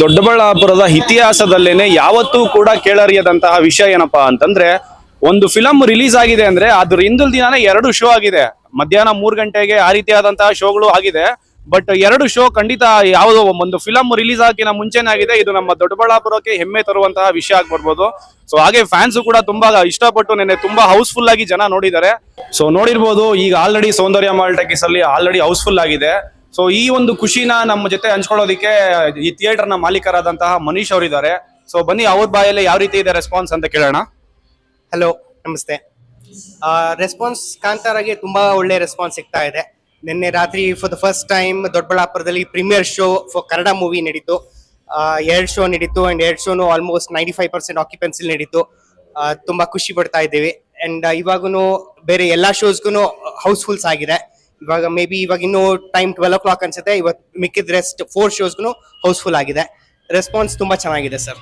ದೊಡ್ಡಬಳ್ಳಾಪುರದ ಇತಿಹಾಸದಲ್ಲೇನೆ ಯಾವತ್ತೂ ಕೂಡ ಕೇಳರಿಯದಂತಹ ವಿಷಯ ಏನಪ್ಪಾ ಅಂತಂದ್ರೆ, ಒಂದು ಫಿಲಂ ರಿಲೀಸ್ ಆಗಿದೆ ಅಂದ್ರೆ ಅದ್ರ ಹಿಂದಿನ ದಿನಾನೇ ಎರಡು ಶೋ ಆಗಿದೆ. ಮಧ್ಯಾಹ್ನ ಮೂರ್ ಗಂಟೆಗೆ ಆ ರೀತಿಯಾದಂತಹ ಶೋಗಳು ಆಗಿದೆ. ಬಟ್ ಎರಡು ಶೋ ಖಂಡಿತ ಯಾವುದೋ ಒಂದು ಫಿಲಂ ರಿಲೀಸ್ ಆಗಿನ ಮುಂಚೆನೇ ಆಗಿದೆ. ಇದು ನಮ್ಮ ದೊಡ್ಡಬಳ್ಳಾಪುರಕ್ಕೆ ಹೆಮ್ಮೆ ತರುವಂತಹ ವಿಷಯ ಆಗ್ಬರ್ಬೋದು. ಸೊ ಹಾಗೆ ಫ್ಯಾನ್ಸ್ ಕೂಡ ತುಂಬಾ ಇಷ್ಟಪಟ್ಟು ನೆನೆ ತುಂಬಾ ಹೌಸ್ಫುಲ್ ಆಗಿ ಜನ ನೋಡಿದ್ದಾರೆ. ಸೊ ನೋಡಿರ್ಬೋದು, ಈಗ ಆಲ್ರೆಡಿ ಸೌಂದರ್ಯ ಮಾಲ್ಟಕಿಸ್ ಅಲ್ಲಿ ಆಲ್ರೆಡಿ ಹೌಸ್ಫುಲ್ ಆಗಿದೆ. ಸೊ ಈ ಒಂದು ಖುಷಿನ ನಮ್ಮ ಜೊತೆ ಹಂಚ್ಕೊಳ್ಳೋದಿಕ್ಕೆ ಈ ಥಿಯೇಟರ್ನ ಮಾಲೀಕರಾದಂತಹ ಮನೀಶ್ ಅವರಿದ್ದಾರೆ. ಸೊ ಬನ್ನಿ ಅವ್ರ ಬಾಯಲ್ಲಿ ಯಾವ ರೀತಿ ಇದೆ ರೆಸ್ಪಾನ್ಸ್ ಅಂತ ಕೇಳೋಣ. ಹಲೋ ನಮಸ್ತೆ. ರೆಸ್ಪಾನ್ಸ್ ಕಾಂತಾರಾಗೆ ತುಂಬಾ ಒಳ್ಳೆ ರೆಸ್ಪಾನ್ಸ್ ಸಿಗ್ತಾ ಇದೆ. ನಿನ್ನೆ ರಾತ್ರಿ ಫಾರ್ ದ ಫಸ್ಟ್ ಟೈಮ್ ದೊಡ್ಡಬಳ್ಳಾಪುರದಲ್ಲಿ premiere show for Kannada movie ನಡೀತು. ಎರಡು ಶೋ ನಡೀತು ಅಂಡ್ ಎರಡು ಶೋನು almost ninety five percent occupancy ನಡೀತು. ತುಂಬಾ ಖುಷಿ ಪಡ್ತಾ ಇದ್ದೀವಿ. ಅಂಡ್ ಇವಾಗೂ ಬೇರೆ ಎಲ್ಲಾ ಶೋಸ್ಗೂ ಹೌಸ್ಫುಲ್ಸ್ ಆಗಿದೆ. ಇವಾಗ ಮೇ ಬಿ ಇವಾಗ ಇನ್ನೂ ಟೈಮ್ ಟ್ವೆಲ್ ಓ ಕ್ಲಾಕ್ ಅನ್ಸುತ್ತೆ. ಇವತ್ತು ಮಿಕ್ಕಿದ ರೆಸ್ಟ್ ಫೋರ್ ಶೋಸ್ಗೂ ಹೌಸ್ಫುಲ್ ಆಗಿದೆ. ರೆಸ್ಪಾನ್ಸ್ ತುಂಬಾ ಚೆನ್ನಾಗಿದೆ ಸರ್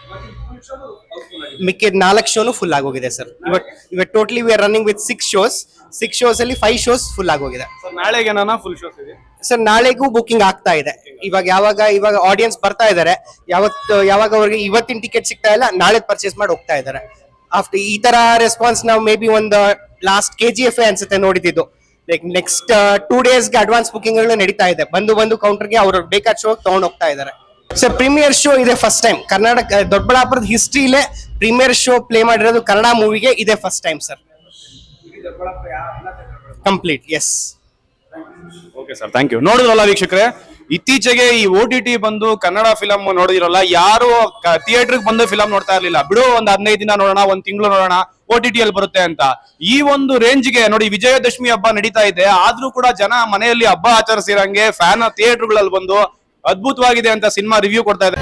ಮಿಕ್ಕಿದ ನಾಲ್ಕು ಶೋನು ಫುಲ್ ಆಗೋಗಿದೆ ಸರ್ ಇವತ್ತು ಇವತ್ತು totally we are running with six shows six shows ಅಲ್ಲಿ ಫೈವ್ ಶೋಸ್ ಫುಲ್ ಆಗೋಗಿದೆ. ನಾಳೆಗೆ ಫುಲ್ ಶೋಸ್ ಇದೆ? ಸರ್ ನಾಳೆಗೂ ಬುಕಿಂಗ್ ಆಗ್ತಾ ಇದೆ. ಇವಾಗ ಯಾವಾಗ ಇವಾಗ ಆಡಿಯನ್ಸ್ ಬರ್ತಾ ಇದ್ದಾರೆ ಯಾವತ್ತು ಯಾವಾಗ ಅವ್ರಿಗೆ ಇವತ್ತಿನ ಟಿಕೆಟ್ ಸಿಗ್ತಾ ಇಲ್ಲ ನಾಳೆ ಪರ್ಚೇಸ್ ಮಾಡಿ ಹೋಗ್ತಾ ಇದ್ದಾರೆ ಆಫ್ಟರ್ ಈ ತರ ರೆಸ್ಪಾನ್ಸ್ ನಾವು ಮೇ ಬಿ ಒಂದು ಲಾಸ್ಟ್ ಕೆ ಜಿ ಎಫ್ ಅನ್ಸುತ್ತೆ ನೋಡಿದ್ದು. ಲೈಕ್ ನೆಕ್ಸ್ಟ್ ಟೂ ಡೇಸ್ಗೆ ಅಡ್ವಾನ್ಸ್ ಬುಕಿಂಗ್ ನಡೀತಾ ಇದೆ. ಬಂದು ಬಂದು ಕೌಂಟರ್ಗೆ ಅವರು ಬೇಕಾದ ಶೋ ತಗೊಂಡು ಹೋಗ್ತಾ ಇದ್ದಾರೆ ಸರ್ ಪ್ರೀಮಿಯರ್ ಶೋ ಇದೆ ಫಸ್ಟ್ ಟೈಮ್ ಕರ್ನಾಟಕ, ದೊಡ್ಡಬಳ್ಳಾಪುರದ ಹಿಸ್ಟ್ರಿಲೇ ಪ್ರೀಮಿಯರ್ ಶೋ ಪ್ಲೇ ಮಾಡಿರೋದು ಕನ್ನಡ ಮೂವಿಗೆ ಇದೆ first time sir complete yes okay sir thank you ನೋಡಿದ್ರಲ್ಲ ವೀಕ್ಷಕರೇ, ಇತ್ತೀಚೆಗೆ ಈ ಓ ಟಿ ಟಿ ಬಂದು ಕನ್ನಡ ಫಿಲಮ್ ನೋಡಿದಿರಲ್ಲ, ಯಾರು ಥಿಯೇಟರ್ಗೆ ಬಂದು ಫಿಲಮ್ ನೋಡ್ತಾ ಇರ್ಲಿಲ್ಲ. ಬಿಡು, ಒಂದ್ ಹದಿನೈದು ದಿನ ನೋಡೋಣ, ಒಂದ್ ತಿಂಗಳು ನೋಡೋಣ ಓ ಟಿ ಟಿಯಲ್ಲಿ ಬರುತ್ತೆ ಅಂತ. ಈ ಒಂದು ರೇಂಜ್ಗೆ ನೋಡಿ ವಿಜಯದಶಮಿ ಹಬ್ಬ ನಡೀತಾ ಇದೆ. ಆದ್ರೂ ಕೂಡ ಜನ ಮನೆಯಲ್ಲಿ ಹಬ್ಬ ಆಚರಿಸಿರಂಗೆ ಫ್ಯಾನ್ ಥಿಯೇಟರ್ಗಳಲ್ಲಿ ಬಂದು ಅದ್ಭುತವಾಗಿದೆ ಅಂತ ಸಿನಿಮಾ ರಿವ್ಯೂ ಕೊಡ್ತಾ ಇದೆ